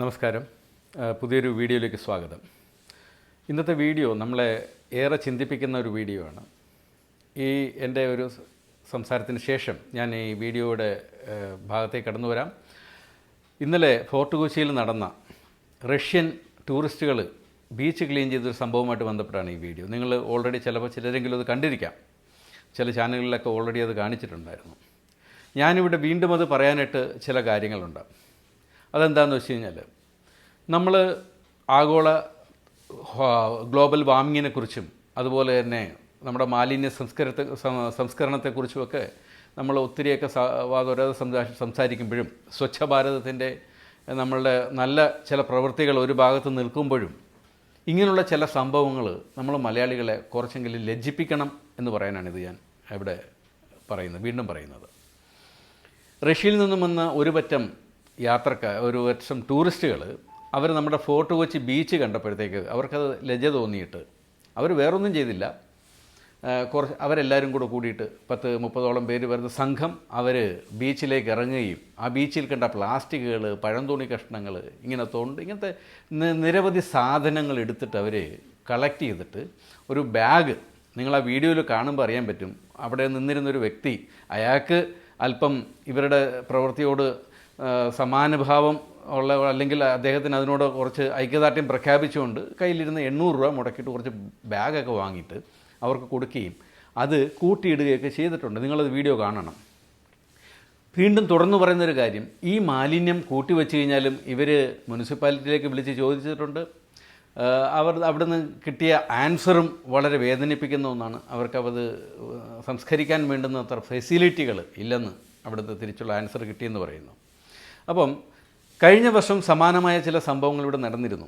നമസ്കാരം. പുതിയൊരു വീഡിയോയിലേക്ക് സ്വാഗതം. ഇന്നത്തെ വീഡിയോ നമ്മളെ ഏറെ ചിന്തിപ്പിക്കുന്ന ഒരു വീഡിയോ ആണ്. ഈ എന്റെ ഒരു സംസാരത്തിന് ശേഷം ഞാൻ ഈ വീഡിയോയുടെ ഭാഗത്തേക്ക് കടന്നു വരാം. ഇന്നലെ ഫോർട്ട് കൊച്ചിയിൽ നടന്ന റഷ്യൻ ടൂറിസ്റ്റുകൾ ബീച്ച് ക്ലീൻ ചെയ്തൊരു സംഭവമായിട്ട് ബന്ധപ്പെട്ടാണ് ഈ വീഡിയോ. നിങ്ങൾ ഓൾറെഡി ചിലപ്പോൾ ചിലരെങ്കിലും അത് കണ്ടിരിക്കാം. ചില ചാനലുകളിലൊക്കെ ഓൾറെഡി അത് കാണിച്ചിട്ടുണ്ടായിരുന്നു. ഞാനിവിടെ വീണ്ടും അത് പറയാനായിട്ട് ചില കാര്യങ്ങളുണ്ട്. അതെന്താണെന്ന് വെച്ച് കഴിഞ്ഞാൽ നമ്മൾ ആഗോള ഗ്ലോബൽ വാർമിങ്ങിനെക്കുറിച്ചും അതുപോലെ തന്നെ നമ്മുടെ മാലിന്യ സംസ്കരത്തെ സംസ്കരണത്തെക്കുറിച്ചുമൊക്കെ നമ്മൾ ഒത്തിരിയൊക്കെ വാദോരാതെ സംസാ സംസാരിക്കുമ്പോഴും സ്വച്ഛ ഭാരതത്തിന്റെ നമ്മളുടെ നല്ല ചില പ്രവൃത്തികൾ ഒരു ഭാഗത്ത് നിൽക്കുമ്പോഴും ഇങ്ങനെയുള്ള ചില സംഭവങ്ങൾ നമ്മൾ മലയാളികളെ കുറച്ചെങ്കിലും ലജ്ജിപ്പിക്കണം എന്ന് പറയാനാണ് ഇത് ഞാൻ ഇവിടെ പറയുന്നത് വീണ്ടും പറയുന്നത്. റഷ്യയിൽ നിന്നും വന്ന ഒരു പറ്റം യാത്രക്കാർ ഒരു വർഷം ടൂറിസ്റ്റുകൾ അവർ നമ്മുടെ ഫോർട്ട് കൊച്ചി ബീച്ച് കണ്ടപ്പോഴത്തേക്ക് അവർക്കത് ലജ്ജ തോന്നിയിട്ട് അവർ വേറൊന്നും ചെയ്തില്ല. കുറച്ച് അവരെല്ലാവരും കൂടെ കൂടിയിട്ട് പത്ത് മുപ്പതോളം പേര് വരുന്ന സംഘം അവർ ബീച്ചിലേക്ക് ഇറങ്ങുകയും ആ ബീച്ചിൽ കണ്ട പ്ലാസ്റ്റിക്കുകൾ പഴംതുണി കഷ്ണങ്ങൾ ഇങ്ങനെ തോണ്ട് ഇങ്ങനത്തെ നിരവധി സാധനങ്ങൾ എടുത്തിട്ട് അവർ കളക്ട് ചെയ്തിട്ട് ഒരു ബാഗ് നിങ്ങൾ ആ വീഡിയോയിൽ കാണുമ്പോൾ അറിയാൻ പറ്റും. അവിടെ നിന്നിരുന്നൊരു വ്യക്തി അയാൾക്ക് അല്പം ഇവരുടെ പ്രവൃത്തിയോട് സമാനുഭാവം ഉള്ള അല്ലെങ്കിൽ അദ്ദേഹത്തിന് അതിനോട് കുറച്ച് ഐക്യദാർഢ്യം പ്രഖ്യാപിച്ചുകൊണ്ട് കയ്യിലിരുന്ന് എണ്ണൂറ് രൂപ മുടക്കിയിട്ട് കുറച്ച് ബാഗൊക്കെ വാങ്ങിയിട്ട് അവർക്ക് കൊടുക്കുകയും അത് കൂട്ടിയിടുകയൊക്കെ ചെയ്തിട്ടുണ്ട്. നിങ്ങളത് വീഡിയോ കാണണം. വീണ്ടും തുടർന്ന് പറയുന്നൊരു കാര്യം ഈ മാലിന്യം കൂട്ടി വെച്ച് കഴിഞ്ഞാലും ഇവർ മുനിസിപ്പാലിറ്റിയിലേക്ക് വിളിച്ച് ചോദിച്ചിട്ടുണ്ട്. അവർ അവിടുന്ന് കിട്ടിയ ആൻസറും വളരെ വേദനിപ്പിക്കുന്ന ഒന്നാണ്. അവർക്കത് സംസ്കരിക്കാൻ വേണ്ടുന്ന അത്ര ഫെസിലിറ്റികൾ ഇല്ലെന്ന് അവിടുത്തെ തിരിച്ചുള്ള ആൻസർ കിട്ടിയെന്ന് പറയുന്നു. അപ്പം കഴിഞ്ഞ വർഷം സമാനമായ ചില സംഭവങ്ങൾ ഇവിടെ നടന്നിരുന്നു.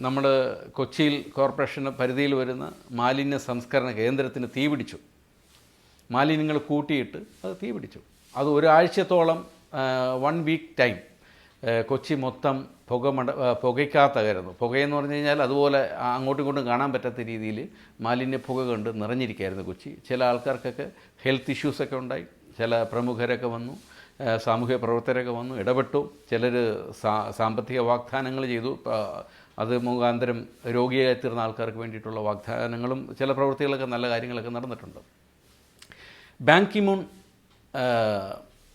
നമ്മൾ കൊച്ചിയിൽ കോർപ്പറേഷന് പരിധിയിൽ വരുന്ന മാലിന്യ സംസ്കരണ കേന്ദ്രത്തിന് തീ പിടിച്ചു. മാലിന്യങ്ങൾ കൂട്ടിയിട്ട് അത് തീ പിടിച്ചു. അത് ഒരാഴ്ചത്തോളം വൺ വീക്ക് ടൈം കൊച്ചി മൊത്തം പുക മട ആ, പുകയ്ക്കാത്തകരുന്നു. പുകയെന്ന് പറഞ്ഞു കഴിഞ്ഞാൽ അതുപോലെ അങ്ങോട്ടും ഇങ്ങോട്ടും കാണാൻ പറ്റാത്ത രീതിയിൽ മാലിന്യ പുക കണ്ട് നിറഞ്ഞിരിക്കുകയായിരുന്നു കൊച്ചി. ചില ആൾക്കാർക്കൊക്കെ ഹെൽത്ത് ഇഷ്യൂസൊക്കെ ഉണ്ടായി. ചില പ്രമുഖരൊക്കെ വന്നു. സാമൂഹ്യ പ്രവർത്തകരൊക്കെ വന്നു ഇടപെട്ടു. ചിലർ സാമ്പത്തിക വാഗ്ദാനങ്ങൾ ചെയ്തു. അത് മുഖാന്തരം രോഗിയായി തീർന്ന ആൾക്കാർക്ക് വേണ്ടിയിട്ടുള്ള വാഗ്ദാനങ്ങളും ചില പ്രവൃത്തികളൊക്കെ നല്ല കാര്യങ്ങളൊക്കെ നടന്നിട്ടുണ്ട്. Ban Ki-moon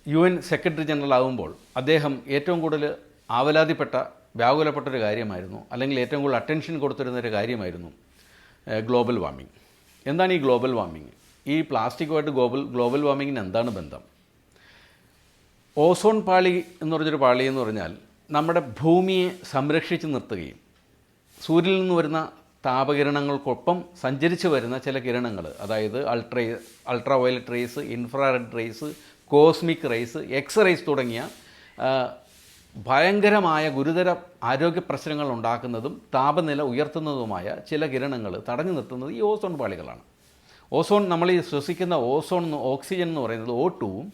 U N secretary general ആകുമ്പോൾ അദ്ദേഹം ഏറ്റവും കൂടുതൽ ആവലാതിപ്പെട്ട വ്യാകുലപ്പെട്ടൊരു കാര്യമായിരുന്നു. അല്ലെങ്കിൽ ഏറ്റവും കൂടുതൽ അറ്റൻഷൻ കൊടുത്തിരുന്ന ഒരു കാര്യമായിരുന്നു ഗ്ലോബൽ വാർമിംഗ് എന്താണ് ഈ ഗ്ലോബൽ വാർമിംഗ് ഈ പ്ലാസ്റ്റിക്കുമായിട്ട് ഗ്ലോബൽ ഗ്ലോബൽ വാർമിങ്ങിന് എന്താണ് ബന്ധം? ഓസോൺ പാളി എന്ന് പറഞ്ഞൊരു പാളി എന്ന് പറഞ്ഞാൽ നമ്മുടെ ഭൂമിയെ സംരക്ഷിച്ച് നിർത്തുകയും സൂര്യനിൽ നിന്ന് വരുന്ന താപകിരണങ്ങൾക്കൊപ്പം സഞ്ചരിച്ച് വരുന്ന ചില കിരണങ്ങൾ അതായത് ultra ultraviolet rays infrared rays cosmic rays X rays തുടങ്ങിയ ഭയങ്കരമായ ഗുരുതര ആരോഗ്യ പ്രശ്നങ്ങൾ ഉണ്ടാക്കുന്നതും താപനില ഉയർത്തുന്നതുമായ ചില കിരണങ്ങൾ തടഞ്ഞു നിർത്തുന്നത് ഈ ഓസോൺ പാളികളാണ്. ഓസോൺ നമ്മൾ ഈ ശ്വസിക്കുന്ന ഓസോൺ ഓക്സിജൻ എന്ന് പറയുന്നത് ഓ ടുവും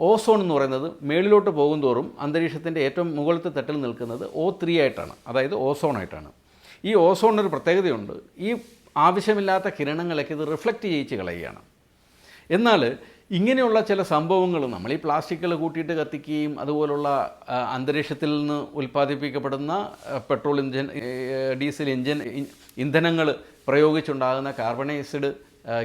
ഓസോൺ എന്ന് പറയുന്നത് മേളിലോട്ട് പോകുന്തോറും അന്തരീക്ഷത്തിന്റെ ഏറ്റവും മുകളിലത്തെ തട്ടിൽ നിൽക്കുന്നത് ഓ ത്രീ ആയിട്ടാണ്. അതായത് ഓസോൺ ആയിട്ടാണ്. ഈ ഓസോണിനൊരു പ്രത്യേകതയുണ്ട്. ഈ ആവശ്യമില്ലാത്ത കിരണങ്ങളൊക്കെ ഇത് റിഫ്ലക്റ്റ് ചെയ്യിച്ച് കളയുകയാണ്. എന്നാൽ ഇങ്ങനെയുള്ള ചില സംഭവങ്ങൾ നമ്മൾ ഈ പ്ലാസ്റ്റിക്കുകൾ കൂട്ടിയിട്ട് കത്തിക്കുകയും അതുപോലുള്ള അന്തരീക്ഷത്തിൽ നിന്ന് ഉൽപ്പാദിപ്പിക്കപ്പെടുന്ന പെട്രോൾ ഇഞ്ചൻ ഡീസൽ ഇഞ്ചൻ ഇന്ധനങ്ങൾ പ്രയോഗിച്ചുണ്ടാകുന്ന കാർബണൈസ്ഡ്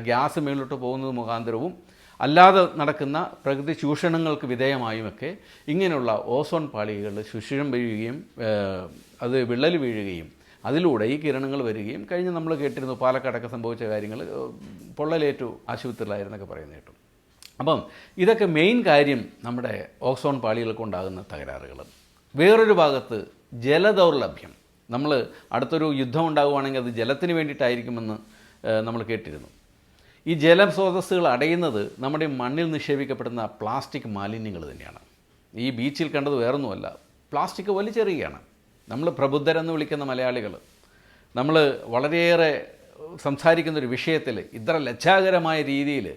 ഗ്യാസ് മേളിലോട്ട് പോകുന്നത് മുഖാന്തരവും അല്ലാതെ നടക്കുന്ന പ്രകൃതി ചൂഷണങ്ങൾക്ക് വിധേയമായുമൊക്കെ ഇങ്ങനെയുള്ള ഓസോൺ പാളികൾ ശുഷിരം വീഴുകയും അത് വിള്ളൽ വീഴുകയും അതിലൂടെ ഈ കിരണങ്ങൾ വരികയും കഴിഞ്ഞ് നമ്മൾ കേട്ടിരുന്നു പാലക്കാടൊക്കെ സംഭവിച്ച കാര്യങ്ങൾ പൊള്ളലേറ്റു ആശുപത്രിയിലായിരുന്നൊക്കെ പറയുന്ന കേട്ടു. അപ്പം ഇതൊക്കെ മെയിൻ കാര്യം നമ്മുടെ ഓക്സോൺ പാളികൾക്കുണ്ടാകുന്ന തകരാറുകൾ. വേറൊരു ഭാഗത്ത് ജലദൗർലഭ്യം. നമ്മൾ അടുത്തൊരു യുദ്ധം ഉണ്ടാകുവാണെങ്കിൽ അത് ജലത്തിന് വേണ്ടിയിട്ടായിരിക്കുമെന്ന് നമ്മൾ കേട്ടിരുന്നു. ഈ ജലസ്രോതസ്സുകൾ അടയുന്നത് നമ്മുടെ മണ്ണിൽ നിക്ഷേപിക്കപ്പെടുന്ന പ്ലാസ്റ്റിക് മാലിന്യങ്ങൾ തന്നെയാണ്. ഈ ബീച്ചിൽ കണ്ടത് വേറൊന്നുമല്ല. പ്ലാസ്റ്റിക് വലിച്ചെറിയുകയാണ്. നമ്മൾ പ്രബുദ്ധരെന്ന് വിളിക്കുന്ന മലയാളികൾ നമ്മൾ വളരെയേറെ സംസാരിക്കുന്ന ഒരു വിഷയത്തിൽ ഇത്ര ലജ്ജാകരമായ രീതിയിൽ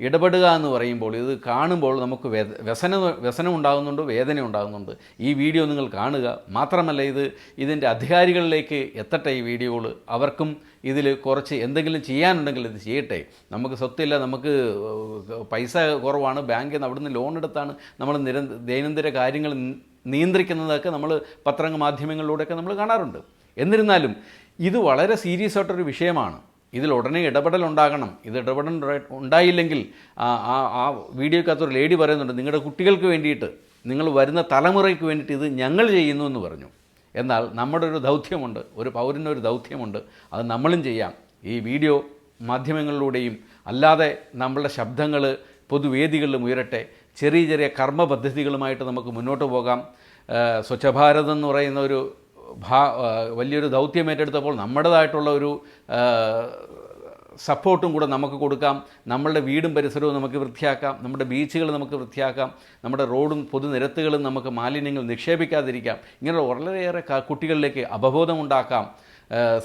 ഇടപെടുക എന്ന് പറയുമ്പോൾ ഇത് കാണുമ്പോൾ നമുക്ക് വ്യസന വ്യസനം ഉണ്ടാകുന്നുണ്ട് വേദന ഉണ്ടാകുന്നുണ്ട്. ഈ വീഡിയോ നിങ്ങൾ കാണുക. മാത്രമല്ല ഇത് ഇതിന്റെ അധികാരികളിലേക്ക് എത്തട്ടെ ഈ വീഡിയോകൾ. അവർക്കും ഇതിൽ കുറച്ച് എന്തെങ്കിലും ചെയ്യാനുണ്ടെങ്കിൽ ഇത് ചെയ്യട്ടെ. നമുക്ക് സ്വത്തില്ല നമുക്ക് പൈസ കുറവാണ് ബാങ്കിൽ നിന്ന് അവിടുന്ന് ലോൺ എടുത്താണ് നമ്മൾ നിര ദൈനംദിന കാര്യങ്ങൾ നിയന്ത്രിക്കുന്നതൊക്കെ നമ്മൾ പത്രങ്ങ മാധ്യമങ്ങളിലൂടെയൊക്കെ നമ്മൾ കാണാറുണ്ട്. എന്നിരുന്നാലും ഇത് വളരെ സീരിയസ് ആയിട്ടൊരു വിഷയമാണ്. ഇതിൽ ഉടനെ ഇടപെടൽ ഉണ്ടാകണം. ഇത് ഇടപെടൽ ഉണ്ടായില്ലെങ്കിൽ ആ ആ വീഡിയോക്കകത്തൊരു ലേഡി പറയുന്നുണ്ട് നിങ്ങളുടെ കുട്ടികൾക്ക് വേണ്ടിയിട്ട് നിങ്ങൾ വരുന്ന തലമുറയ്ക്ക് വേണ്ടിയിട്ട് ഇത് ഞങ്ങൾ ചെയ്യുന്നു എന്ന് പറഞ്ഞു. എന്നാൽ നമ്മുടെ ഒരു ദൗത്യമുണ്ട് ഒരു പൗരനൊരു ദൗത്യമുണ്ട്. അത് നമ്മളും ചെയ്യാം. ഈ വീഡിയോ മാധ്യമങ്ങളിലൂടെയും അല്ലാതെ നമ്മളുടെ ശബ്ദങ്ങൾ പൊതുവേദികളിലും ഉയരട്ടെ ചെറിയ ചെറിയ കർമ്മ പദ്ധതികളുമായിട്ട് നമുക്ക് മുന്നോട്ട് പോകാം. ആ, സ്വച്ഛ ഭാരത് എന്ന് പറയുന്ന ഒരു ഭാ വലിയൊരു ദൗത്യം ഏറ്റെടുത്തപ്പോൾ നമ്മുടേതായിട്ടുള്ള ഒരു സപ്പോർട്ടും കൂടെ നമുക്ക് കൊടുക്കാം. നമ്മളുടെ വീടും പരിസരവും നമുക്ക് വൃത്തിയാക്കാം. നമ്മുടെ ബീച്ചുകൾ നമുക്ക് വൃത്തിയാക്കാം. നമ്മുടെ റോഡും പൊതുനിരത്തുകളും നമുക്ക് മാലിന്യങ്ങൾ നിക്ഷേപിക്കാതിരിക്കാം. ഇങ്ങനെ വളരെയേറെ കുട്ടികളിലേക്ക് അവബോധമുണ്ടാക്കാം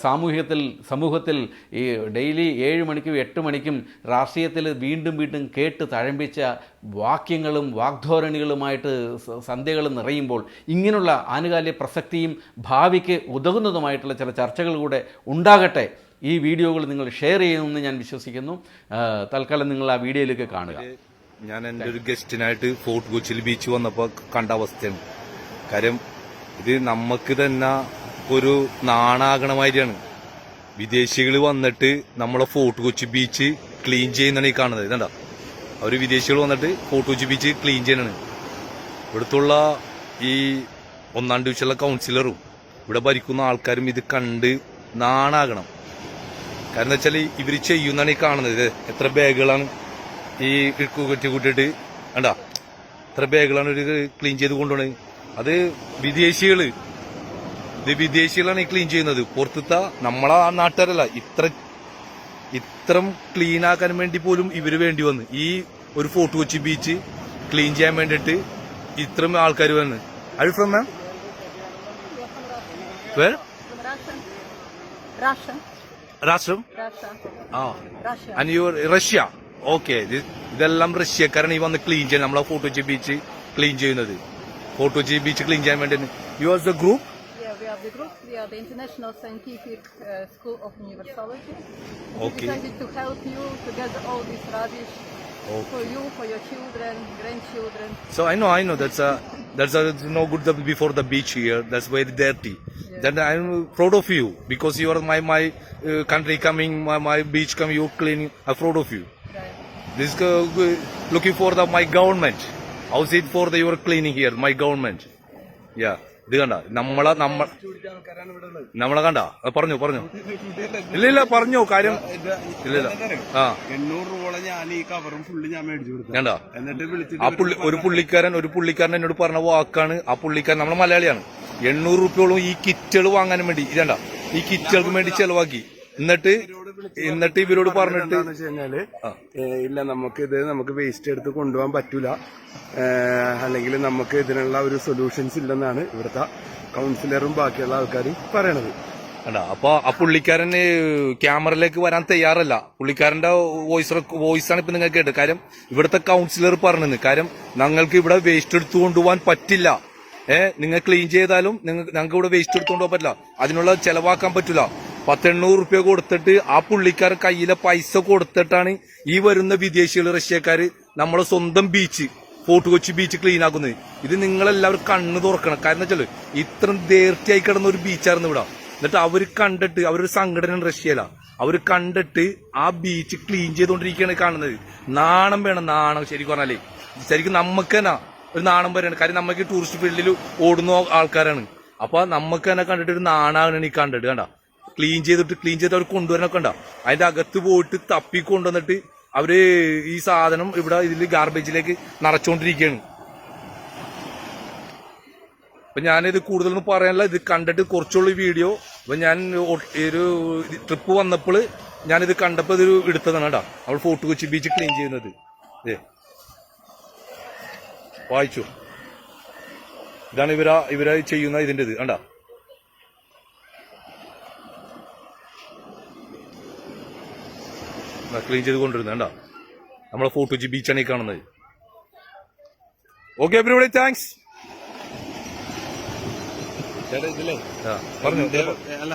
സാമൂഹ്യത്തിൽ സമൂഹത്തിൽ ഈ ഡെയിലി ഏഴ് മണിക്കും എട്ട് മണിക്കും രാഷ്ട്രീയത്തിൽ വീണ്ടും വീണ്ടും കേട്ട് തഴമ്പിച്ച വാക്യങ്ങളും വാഗ്ധോരണികളുമായിട്ട് സന്ധ്യകൾ നിറയുമ്പോൾ ഇങ്ങനെയുള്ള ആനുകാലിക പ്രസക്തിയും ഭാവിക്ക് ഉതകുന്നതുമായിട്ടുള്ള ചില ചർച്ചകൾ കൂടെ ഉണ്ടാകട്ടെ. ഈ വീഡിയോകൾ നിങ്ങൾ ഷെയർ ചെയ്യുമെന്ന് ഞാൻ വിശ്വസിക്കുന്നു. തൽക്കാലം നിങ്ങൾ ആ വീഡിയോയിലേക്ക് കാണുക. ഞാൻ എന്റെ ഒരു ഗസ്റ്റിനായിട്ട് ഫോർട്ട് കൊച്ചിയിൽ ബീച്ച് വന്നപ്പോൾ കണ്ട അവസ്ഥയാണ്. കാര്യം ഇത് നമുക്ക് തന്നെ ഒരു നാണാകണമാതിരിയാണ് വിദേശികൾ വന്നിട്ട് നമ്മളെ ഫോർട്ട് കൊച്ചി ബീച്ച് ക്ലീൻ ചെയ്യുന്നതാണ് ഈ കാണുന്നത്. ഇതണ്ട. അവർ വിദേശികൾ വന്നിട്ട് ഫോർട്ട് കൊച്ചി ബീച്ച് ക്ലീൻ ചെയ്യണാണ്. ഇവിടുത്തുള്ള ഈ ഒന്നാം ഡിവിഷനിലെ കൗൺസിലറും ഇവിടെ ഭരിക്കുന്ന ആൾക്കാരും ഇത് കണ്ട് നാണാകണം. കാരണം വെച്ചാൽ ഇവർ ചെയ്യുന്നതാണ് ഈ കാണുന്നത്. ഇത് എത്ര ബാഗുകളാണ് ഈ കുറ്റി കൂട്ടിയിട്ട്? വേണ്ട എത്ര ബാഗുകളാണ് ഇവർ ക്ലീൻ ചെയ്ത് കൊണ്ടുപോണത് അത് വിദേശികൾ ഇത് വിദേശികളാണ് ഈ ക്ലീൻ ചെയ്യുന്നത്. പുറത്തുത്ത നമ്മളെ ആ നാട്ടുകാരല്ല. ഇത്ര ഇത്രം ക്ലീൻ ആക്കാൻ വേണ്ടി പോലും ഇവർ വേണ്ടി വന്ന്. ഈ ഒരു ഫോർട്ട് കൊച്ചി ബീച്ച് ക്ലീൻ ചെയ്യാൻ വേണ്ടിയിട്ട് ഇത്രയും ആൾക്കാർ വന്ന്. I from ma'am where Russian. Russian. രാഷ്ട്രം Russia. ആ Russia. And your Russia okay ഇതെല്ലാം റഷ്യക്കാരാണ് ഈ വന്ന് ക്ലീൻ ചെയ്യുന്നത് നമ്മളെ ഫോർട്ട് കൊച്ചി ബീച്ച് ക്ലീൻ ചെയ്യുന്നത് ഫോർട്ട് കൊച്ചി ബീച്ച് ക്ലീൻ ചെയ്യാൻ വേണ്ടി you are the group Yeah, we are the group. We are the International Scientific uh, School of Universology. Okay. We decided to help you to get all this rubbish Okay. for you, for your children, grandchildren. So I know, I know that's a that's a no good before the beach here. That's very dirty. Then I'm proud of you because you are my my uh, country coming, my, my beach coming. You cleaning. I'm proud of you. Right. This uh, looking for the my government. How's it for the your cleaning here? My government. Yeah. ഇത് കണ്ട നമ്മളെ നമ്മ നമ്മളെ കണ്ട? പറഞ്ഞു പറഞ്ഞു. ഇല്ല ഇല്ല പറഞ്ഞു കാര്യം ഇല്ല ഇല്ല. ആ. എണ്ണൂറ് രൂപ ഞാൻ ഈ കവറും ഫുള്ള് ഞാൻ മേടിച്ചു കൊടുത്തു കണ്ട? എന്നിട്ട് വിളിച്ചിട്ട് ആ പുള്ളി ഒരു പുള്ളിക്കാരൻ ഒരു പുള്ളിക്കാരൻ എന്നോട് പറഞ്ഞ വാക്കാണ് ആ പുള്ളിക്കാരൻ നമ്മളെ മലയാളിയാണ്. എണ്ണൂറ് റുപ്യോളം ഈ കിറ്റുകൾ വാങ്ങാനും വേണ്ടി ഇതണ്ട ഈ കിറ്റുകൾക്ക് വേണ്ടി ചെലവാക്കി. എന്നിട്ട് എന്നിട്ട് ഇവരോട് പറഞ്ഞിട്ട് കഴിഞ്ഞാൽ ഇല്ല നമുക്ക് ഇത് നമുക്ക് വേസ്റ്റ് എടുത്ത് കൊണ്ടുപോകാൻ പറ്റൂല. അല്ലെങ്കിൽ നമുക്ക് ഇതിനുള്ള ഒരു സൊല്യൂഷൻസ് ഇല്ലെന്നാണ് ഇവിടുത്തെ കൗൺസിലറും ബാക്കിയുള്ള ആൾക്കാരും പറയണത്. അല്ല അപ്പൊ ആ പുള്ളിക്കാരൻ ക്യാമറയിലേക്ക് വരാൻ തയ്യാറല്ല. പുള്ളിക്കാരന്റെ വോയിസ് വോയിസ് ആണ് ഇപ്പൊ നിങ്ങൾ കേട്ടത്. കാര്യം ഇവിടുത്തെ കൗൺസിലർ പറഞ്ഞത് കാര്യം ഞങ്ങൾക്ക് ഇവിടെ വേസ്റ്റ് എടുത്തു കൊണ്ടുപോകാൻ പറ്റില്ല. ഏഹ് നിങ്ങൾ ക്ലീൻ ചെയ്താലും ഞങ്ങൾക്ക് ഇവിടെ വേസ്റ്റ് എടുത്തുകൊണ്ടുപോകാൻ പറ്റില്ല. അതിനുള്ള ചെലവാക്കാൻ പറ്റില്ല പത്തെണ്ണൂറ് റുപ്യ കൊടുത്തിട്ട് ആ പുള്ളിക്കാർ കയ്യിലെ പൈസ കൊടുത്തിട്ടാണ് ഈ വരുന്ന വിദേശികൾ റഷ്യക്കാർ നമ്മളെ സ്വന്തം beach Fort Kochi beach clean ആക്കുന്നത്. ഇത് നിങ്ങളെല്ലാവരും കണ്ണ് തുറക്കണം. കാരണം വെച്ചാൽ ഇത്രയും ദേർത്തിയായി കിടന്ന ഒരു ബീച്ചായിരുന്നു ഇവിടെ. എന്നിട്ട് അവർ കണ്ടിട്ട് അവരൊരു സംഘടന റഷ്യയില അവർ കണ്ടിട്ട് ആ ബീച്ച് ക്ലീൻ ചെയ്തുകൊണ്ടിരിക്കുകയാണ് കാണുന്നത്. നാണം വേണം നാണം ശരിക്കും പറഞ്ഞാലേ. ശരിക്കും നമുക്ക് തന്നെ ഒരു നാണം വരെയാണ് കാര്യം നമുക്ക് ടൂറിസ്റ്റ് ഫീൽഡിൽ ഓടുന്ന ആൾക്കാരാണ്. അപ്പൊ നമുക്ക് തന്നെ കണ്ടിട്ട് ഒരു നാണാണ് ഈ കണ്ടിട്ട് കണ്ട? ക്ലീൻ ചെയ്തിട്ട് ക്ലീൻ ചെയ്തിട്ട് അവർ കൊണ്ടുവരാനൊക്കെ ഉണ്ടാവും അതിന്റെ അകത്ത് പോയിട്ട് തപ്പി കൊണ്ടുവന്നിട്ട് അവർ ഈ സാധനം ഇവിടെ ഇതിൽ ഗാർബേജിലേക്ക് നിറച്ചുകൊണ്ടിരിക്കുകയാണ് അപ്പൊ ഞാനിത് കൂടുതലൊന്നും പറയാനില്ല. ഇത് കണ്ടിട്ട് കുറച്ചുള്ള വീഡിയോ അപ്പൊ ഞാൻ ഒരു ട്രിപ്പ് വന്നപ്പോൾ ഞാനിത് കണ്ടപ്പോൾ ഇതൊരു എടുത്തതാണ് കേട്ടോ. അവൾ ഫോർട്ട് കൊച്ചി ബീച്ച് ക്ലീൻ ചെയ്യുന്നത്. ഏ വായിച്ചു. ഇതാണ് ഇവരാ ഇവരായി ചെയ്യുന്ന ഇതിന്റെ ഇത് കണ്ടാ? ക്ലീൻ ചെയ്ത് കൊണ്ടിരുന്നത് കണ്ടാ? നമ്മളെ ഫോർട്ട് കൊച്ചി ബീച്ചാണ് ഈ കാണുന്നത്. ഓക്കെ എവരിബഡി താങ്ക്സ് ചേട്ടാ ഇതിലേ പറഞ്ഞു അല്ല